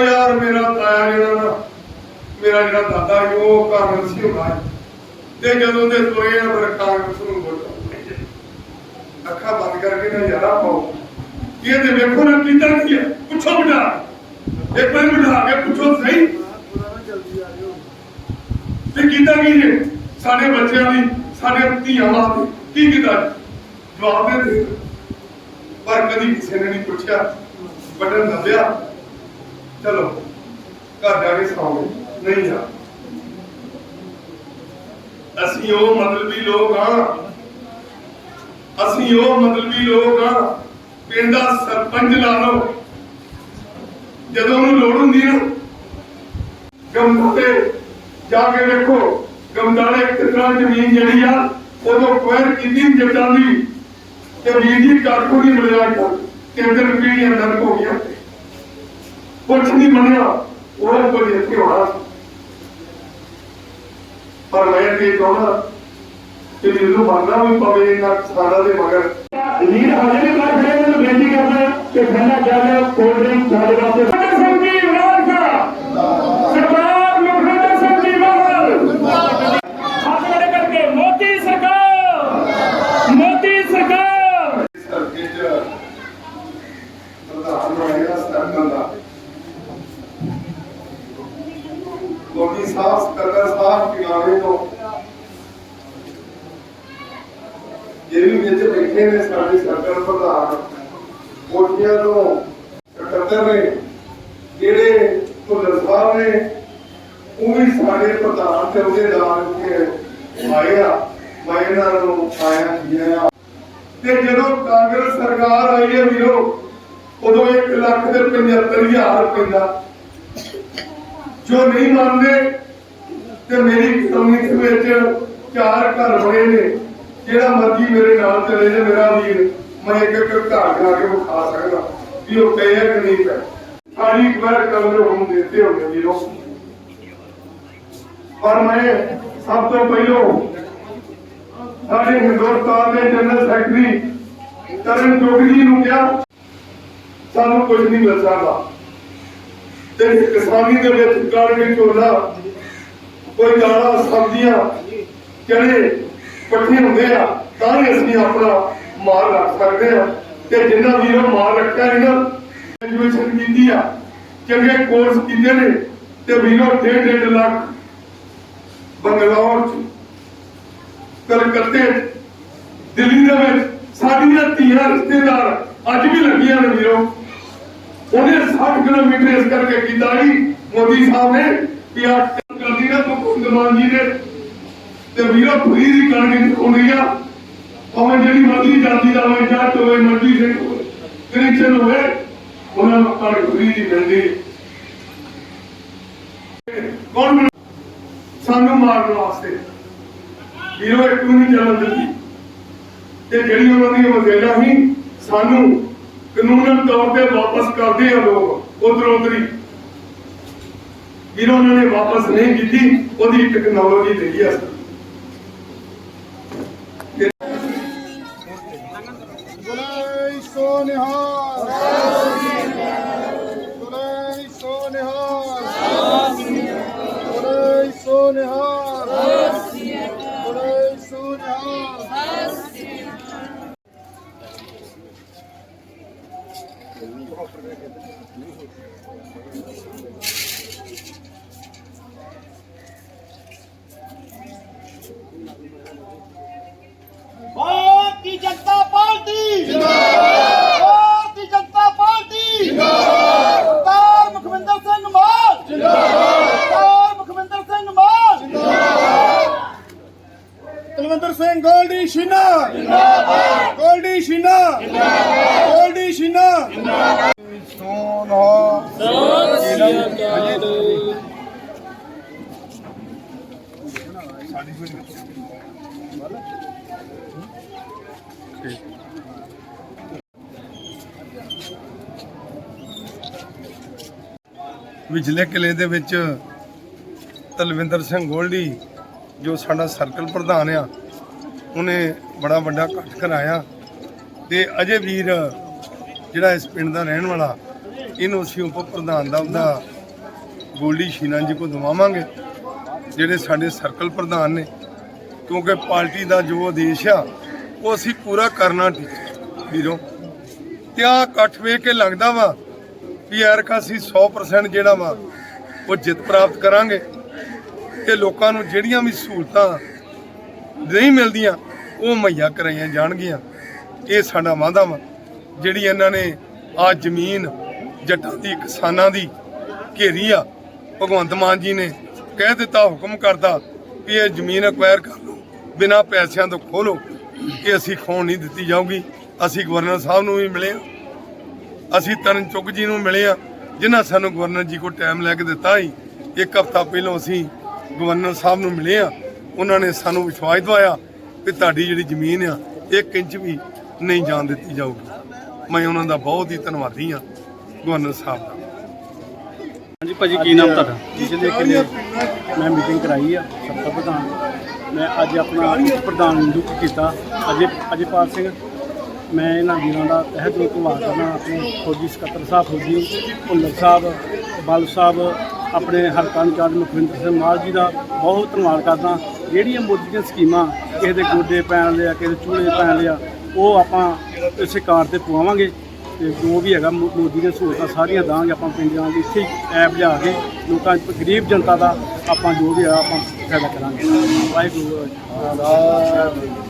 ਉਹ ਯਾਰ ਮੇਰਾ ਤਾਇਆ ਜਿਹੜਾ ਨਾ, ਮੇਰਾ ਜਿਹੜਾ ਦਾਦਾ ਸੀ, ਉਹ ਕਾਂਗਰਸ ਸੀ ਹੁੰਦਾ ਸੀ। ਤੇ ਜਦੋਂ ਦੇ ਤੋਏ ਆ, ਫਿਰ ਕਾਂਗਰਸ ਨੂੰ ਵੋਟ ਅੱਖਾਂ ਬੰਦ ਕਰਕੇ ਨਾ ਯਾਰਾ ਪਾਓ। ਇਹ ਤੇ ਵੇਖੋ ਨਾ ਕੀਤਾ ਕੀ ਹੈ ਪੁੱਛੋ ਬਿਠਾ। ਇੱਕ ਵਾਰ ਬਿਠਾ ਕੇ ਪੁੱਛੋ ਸਹੀ। ਤੇ ਕੀਤਾ ਕੀ ਜੇ? ਸਾਡੇ ਬੱਚਿਆਂ ਦੀ, ਸਾਡੇ ਧੀਆਂ ਵਾਸਤੇ ਕੀ ਕੀਤਾ ਜਵਾਬ ਦੇ ਦੇ। ਪਰ ਕਦੀ ਕਿਸੇ ਨੇ ਨਹੀਂ ਪੁੱਛਿਆ। ਬਟਨ ਦੱਬਿਆ। ਚਲੋ, ਘਰ ਜਾ ਕੇ ਸੌਂ ਨਹੀਂ ਜਾ। ਅਸੀਂ ਉਹ ਮਤਲਬੀ ਲੋਕ ਹਾਂ। ਅਸੀਂ ਉਹ ਮਤਲਬੀ ਲੋਕ ਹਾਂ। ਪਿੰਡ ਦਾ ਸਰਪੰਚ ਲਾ ਲਓ। ਜਦੋਂ ਉਹਨੂੰ ਲੋੜ ਹੁੰਦੀ ਨਾ ਗਮਦਾਲੇ ਜਾ ਕੇ ਵੇਖੋ ਗਮਦਾਲੇ ਕਿਤਨਾ ਜ਼ਮੀਨ ਜਿਹੜੀ ਆ, ਉਦੋਂ ਕੁਐਰ ਕਿੰਨੀ ਜੱਟਾਂ ਦੀ ਤੇ ਵੀਰ ਜੀ ਕਾਕੂ ਨਹੀਂ ਮਿਲਿਆ ਕਰ ਕੇਂਦਰ ਪੀੜੀ ਅੰਦਰ ਹੋ ਗਿਆ ਕੁਛ ਨਹੀਂ ਬਣਿਆ ਉਹ ਕੋਈ ਇੱਥੇ ਹੋਣਾ। ਪਰ ਮੈਂ ਤੇ ਚਾਹੁੰਦਾ ਕਿ ਮੈਨੂੰ ਮੰਨਣਾ ਵੀ ਪਵੇ ਇਹਨਾਂ ਕਿਸਾਨਾਂ ਦੇ ਮਗਰ ਲੀਡ ਹਾਜ਼ਰ ਕਰ ਖੜੇ ਨੇ ਬੇਨਤੀ ਕਰਦਾ ਕਿ ਠੰਡਾ ਜਲ ਕੋਲਡ ਡਰਿੰਕ ਸਾਡੇ ਵਾਸਤੇ ਸੰਜੀਵ ਰਾਜਾ ਸਰਦਾਰ ਮੁਖਤਰ ਸੰਜੀਵ ਬਾਹਰ ਹੱਥ ਖੜੇ ਕਰਕੇ ਮੋਦੀ ਸਰਕਾਰ ਮੋਦੀ ਸਰਕਾਰ ਸਰਕੇ ਚ ਪ੍ਰਧਾਨ ਬਣਾਇਆ ਸਰਕਾਰ ਦਾ ਲੋਕੀ ਸਾਫ਼ ਸਕੱਤਰ ਸਾਹਿਬ ਕਿਨਾਰੇ ਤੋਂ ਇਹ ਵੀ ਵਿੱਚ ਬੈਠੇ ਨੇ ਸਾਡੇ ਸਰਕਾਰ ਪ੍ਰਧਾਨ ਕੋਟੀਆਂ ਤੋਂ ਸਕੱਤਰ ਨੇ ਜਿਹੜੇ ਭੁੱਲਰ ਸਾਹਿਬ ਨੇ, ਉਹ ਵੀ ਸਾਡੇ ਪ੍ਰਧਾਨ ਤੇ ਉਹਦੇ ਨਾਲ ਕੇ ਆਏ ਮੈਂ ਇਹਨਾਂ ਨੂੰ ਆਇਆ ਕੀਆ ਤੇ ਜਦੋਂ ਕਾਂਗਰਸ ਸਰਕਾਰ ਆਈ ਹੈ ਵੀਰੋ, ਉਦੋਂ 1 ਲੱਖ ਦੇ 75000 ਰੁਪਏ ਦਾ, ਜੋ ਨਹੀਂ ਮੰਨਦੇ, ਤੇ ਮੇਰੀ ਕਮਿਊਨਿਟੀ ਵਿੱਚ ਚਾਰ ਘਰ ਬਣੇ ਨੇ। ਜਿਹੜਾ ਮਰਜ਼ੀ ਮੇਰੇ ਨਾਲ ਚਲੇ ਜਾ, ਮੇਰਾ ਵੀਰ ਮੈਂ ਇੱਕ ਇੱਕ ਘਰ ਜਾ ਕੇ ਵਿਖਾ ਸਕਦਾ ਵੀ ਉਹ ਪਏ ਕਿ ਨਹੀਂ ਪਏ। ਸਾਰੀ ਵਾਰ ਕਮਰੇ ਹੁਣ ਦਿੱਤੇ ਹੋਣੇ ਵੀਰੋ ਪਰ ਮੈਂ ਸਭ ਤੋਂ ਪਹਿਲੋਂ ਸਾਡੇ ਹਿੰਦੁਸਤਾਨ ਦੇ ਜਨਰਲ ਸੈਕਟਰੀ ਤਰਨ ਚੌਧਰੀ ਜੀ ਨੂੰ ਕਿਹਾ, ਸਾਨੂੰ ਕੁਝ ਨਹੀਂ ਮਿਲ ਸਕਦਾ। ਤੇ ਕਿਸਾਨੀ ਦੇ ਵਿੱਚ ਕਣਕ ਝੋਨਾ ਕੋਈ ਦਾਣਾ ਸਬਜ਼ੀਆਂ ਚੜੇ ਇਕੱਠੇ ਹੁੰਦੇ ਆ, ਤਾਂ ਹੀ ਅਸੀਂ ਆਪਣਾ ਮਾਲ ਰੱਖ ਸਕਦੇ ਆ। ਤੇ ਜਿੰਨਾ ਵੀਰੋ ਮਾਲ ਰੱਖਿਆ ਹੈ ਨਾ ਗ੍ਰੈਜੂਏਸ਼ਨ ਕੀਤੀ ਆ, ਚੰਗੇ ਕੋਰਸ ਕੀਤੇ ਨੇ, ਤੇ ਵੀਰੋ, ਡੇਢ ਡੇਢ ਲੱਖ ਬੰਗਲੌਰ ਚ, ਕਲਕੱਤੇ ਦਿੱਲੀ ਦੇ ਵਿੱਚ, ਸਾਡੀਆਂ ਧੀਆਂ ਰਿਸ਼ਤੇਦਾਰ ਅੱਜ ਵੀ ਲੱਗੀਆਂ ਨੇ ਵੀਰੋ। ਉਹਨੇ 60 ਕਿਲੋਮੀਟਰ ਇਸ ਕਰਕੇ ਕੀਤਾ ਜੀ ਮੋਦੀ ਸਾਹਿਬ ਨੇ ਕਿ ਆ ਕਰਦੀ ਨਾ ਭਗਵੰਤ ਮਾਨ ਜੀ ਨੇ ਤੇ ਵੀਰੋ ਫਰੀ ਦੀ ਕਣਕ ਹੁੰਦੀ ਆ। ਭਾਵੇਂ ਜਿਹੜੀ ਮਰਜ਼ੀ ਜਾਂਦੀ ਦਾ ਹੋਵੇ, ਜਾਂ ਹੋਵੇ। ਮਰਜ਼ੀ ਸਿੰਘ ਕ੍ਰਿਸਚਨ ਹੋਵੇ, ਉਹਨਾਂ ਨੂੰ ਕਣਕ ਫਰੀ ਦੀ ਮਿਲਦੀ। ਕੌਣ ਸਾਨੂੰ ਮਾਰਨ ਵਾਸਤੇ। ਵੀਰੋ ਇੱਕ ਵੀ ਨਹੀਂ ਚੱਲਣ ਦਿੱਤੀ ਤੇ ਜਿਹੜੀ ਉਹਨਾਂ ਦੀ ਮਜ਼ੇਲਾ ਸੀ, ਸਾਨੂੰ ਕਾਨੂੰਨਨ ਤੌਰ ਤੇ ਵਾਪਸ ਕਰਦੇ ਆ ਲੋਕ, ਉਧਰ ਉਧਰੀ। ਵੀਰੋ, ਉਹਨਾਂ ਨੇ ਵਾਪਸ ਨਹੀਂ ਕੀਤੀ, ਉਹਦੀ ਟੈਕਨੋਲੋਜੀ ਲਈ ਆ। ਜੈ ਸੋ ਨਿਹਾਲ ਜੈ ਸੋ ਨਿਹਾਲ ਜੈ ਸੋ ਨਿਹਾਲ ਜੈ ਸੋ ਨਿਹਾਲ ਭਾਰਤੀ ਜਨਤਾ ਪਾਰਟੀ ਜਿੰਦਾਬਾਦ ਭਾਰਤੀ ਜਨਤਾ ਪਾਰਟੀ ਜਿੰਦਾਬਾਦ ਸਰਦਾਰ ਮੁਖਵਿੰਦਰ ਸਿੰਘ ਮਾਨ ਜਿੰਦਾਬਾਦ ਸਰਦਾਰ ਮੁਖਵਿੰਦਰ ਸਿੰਘ ਮਾਨ ਕੁਲਵੰਦਰ ਸਿੰਘ ਗੋਲਡੀ ਸ਼ੀਨਾ। ਜਿੰਦਾਬਾਦ ਗੋਲਡੀ ਸ਼ੀਨਾ। ਜਿੰਦਾਬਾਦ ਗੋਲਡੀ ਸ਼ੀਨਾ ਜਿੰਦਾਬਾਦ ਸੋਨਾ ਵਿਚਲੇ ਕਿਲੇ ਦੇ ਵਿੱਚ ਤਲਵਿੰਦਰ ਸਿੰਘ ਗੋਲਡੀ ਜੋ ਸਾਡਾ ਸਰਕਲ ਪ੍ਰਧਾਨ ਆ, ਉਹਨੇ ਬੜਾ ਵੱਡਾ ਇਕੱਠ ਕਰਾਇਆ। ਤੇ ਅਜੇ ਵੀਰ ਜਿਹੜਾ ਇਸ ਪਿੰਡ ਦਾ ਰਹਿਣ ਵਾਲਾ, ਇਹਨੂੰ ਅਸੀਂ ਉਪ ਪ੍ਰਧਾਨ ਦਾ ਉਹਦਾ ਗੋਲਡੀ ਸ਼ੀਨਾ ਜੀ ਕੋ ਦਵਾਵਾਂਗੇ, ਜਿਹੜੇ ਸਾਡੇ ਸਰਕਲ ਪ੍ਰਧਾਨ ਨੇ। ਕਿਉਂਕਿ ਪਾਰਟੀ ਦਾ ਜੋ ਆਦੇਸ਼ ਆ, ਉਹ ਅਸੀਂ ਪੂਰਾ ਕਰਨਾ ਟੀਚਰ ਵੀਰੋ। ਤੇ ਆਹ ਇਕੱਠ ਵੇਖ ਕੇ ਲੱਗਦਾ ਵਾ ਵੀ ਐਰਕਾ ਅਸੀਂ 100% ਜਿਹੜਾ ਵਾ, ਉਹ ਜਿੱਤ ਪ੍ਰਾਪਤ ਕਰਾਂਗੇ। ਤੇ ਲੋਕਾਂ ਨੂੰ ਜਿਹੜੀਆਂ ਵੀ ਸਹੂਲਤਾਂ ਨਹੀਂ ਮਿਲਦੀਆਂ, ਉਹ ਮੁਹੱਈਆ ਕਰਾਈਆਂ ਜਾਣਗੀਆਂ। ਇਹ ਸਾਡਾ ਵਾਅਦਾ ਵਾ, ਜਿਹੜੀ ਇਹਨਾਂ ਨੇ ਆ ਜ਼ਮੀਨ ਜੱਟਾਂ ਦੀ, ਕਿਸਾਨਾਂ ਦੀ ਘੇਰੀ ਆ, ਭਗਵੰਤ ਮਾਨ ਜੀ ਨੇ ਕਹਿ ਦਿੱਤਾ, ਹੁਕਮ ਕਰਦਾ ਵੀ ਇਹ ਜ਼ਮੀਨ ਅਕਵਾਇਰ ਕਰ ਲਓ, ਬਿਨਾਂ ਪੈਸਿਆਂ ਤੋਂ ਖੋਲੋ ਕਿ ਅਸੀਂ ਖੋਣ ਨਹੀਂ ਦਿੱਤੀ ਜਾਊਗੀ। ਅਸੀਂ ਗਵਰਨਰ ਸਾਹਿਬ ਨੂੰ ਵੀ ਮਿਲੇ ਹਾਂ। ਅਸੀਂ ਤਰਨ ਚੁੱਕ ਜੀ ਨੂੰ ਮਿਲੇ ਆ ਜਿਨ੍ਹਾਂ ਸਾਨੂੰ ਗਵਰਨਰ ਜੀ ਕੋਲ ਟਾਈਮ ਲੈ ਕੇ ਦਿੱਤਾ ਸੀ। ਇੱਕ ਹਫ਼ਤਾ ਪਹਿਲਾਂ ਅਸੀਂ ਗਵਰਨਰ ਸਾਹਿਬ ਨੂੰ ਮਿਲੇ ਆ ਉਹਨਾਂ ਨੇ ਸਾਨੂੰ ਵਿਸ਼ਵਾਸ ਦਵਾਇਆ ਕਿ ਤੁਹਾਡੀ ਜਿਹੜੀ ਜ਼ਮੀਨ ਆ ਇੱਕ ਇੰਚ ਵੀ ਨਹੀਂ ਜਾਣ ਦਿੱਤੀ ਜਾਊਗੀ। ਮੈਂ ਉਹਨਾਂ ਦਾ ਬਹੁਤ ਹੀ ਧੰਨਵਾਦੀ ਆ ਗਵਰਨਰ ਸਾਹਿਬ ਦਾ। ਹਾਂਜੀ ਭਾਜੀ ਕੀ ਨਾਮ ਤੁਹਾਡਾ? ਪਿਛਲੇ ਕਿਲੇ ਮੈਂ ਮੀਟਿੰਗ ਕਰਾਈ ਆ ਸੱਤਾ ਪ੍ਰਧਾਨ। ਮੈਂ ਅੱਜ ਆਪਣਾ ਪ੍ਰਧਾਨ ਨਿਯੁਕਤ ਕੀਤਾ। ਅਜੇ ਅਜੇਪਾਲ ਸਿੰਘ ਮੈਂ ਇਹਨਾਂ ਵੀਰਾਂ ਦਾ ਤਹਿ ਦਿਲੋਂ ਧੰਨਵਾਦ ਕਰਨਾ ਆਪਣੇ ਫੌਜੀ ਸਕੱਤਰ ਸਾਹਿਬ ਫੌਜੀ ਭੁੱਲਰ ਸਾਹਿਬ ਬਲ ਸਾਹਿਬ ਆਪਣੇ ਹਲਕਾ ਇੰਚਾਰਜ ਮੁਖਵਿੰਦਰ ਸਿੰਘ ਮਾਲ ਜੀ ਦਾ ਬਹੁਤ ਧੰਨਵਾਦ ਕਰਦਾ। ਜਿਹੜੀਆਂ ਮੋਦੀ ਦੀਆਂ ਸਕੀਮਾਂ ਕਿਸੇ ਦੇ ਗੋਡੇ ਪੈਣ ਲਿਆ ਕਿਸੇ ਦੇ ਚੂਲੇ ਪੈਣ ਲਿਆ ਉਹ ਆਪਾਂ ਇਸੇ ਕਾਰ ਤੇ ਪਵਾਵਾਂਗੇ ਤੇ ਜੋ ਵੀ ਹੈਗਾ ਮੋ- ਮੋਦੀ ਦੀਆਂ ਸਹੂਲਤਾਂ ਸਾਰੀਆਂ ਦਾਂਗੇ ਆਪਾਂ ਪਿੰਡਾਂ ਦੀ। ਇੱਥੇ ਐਪ ਲਿਆ ਕੇ ਲੋਕਾਂ ਗਰੀਬ ਜਨਤਾ ਦਾ ਆਪਾਂ ਜੋ ਵੀ ਆ, ਆਪਾਂ ਫਾਇਦਾ ਕਰਾਂਗੇ। ਵਾਹਿਗੁਰੂ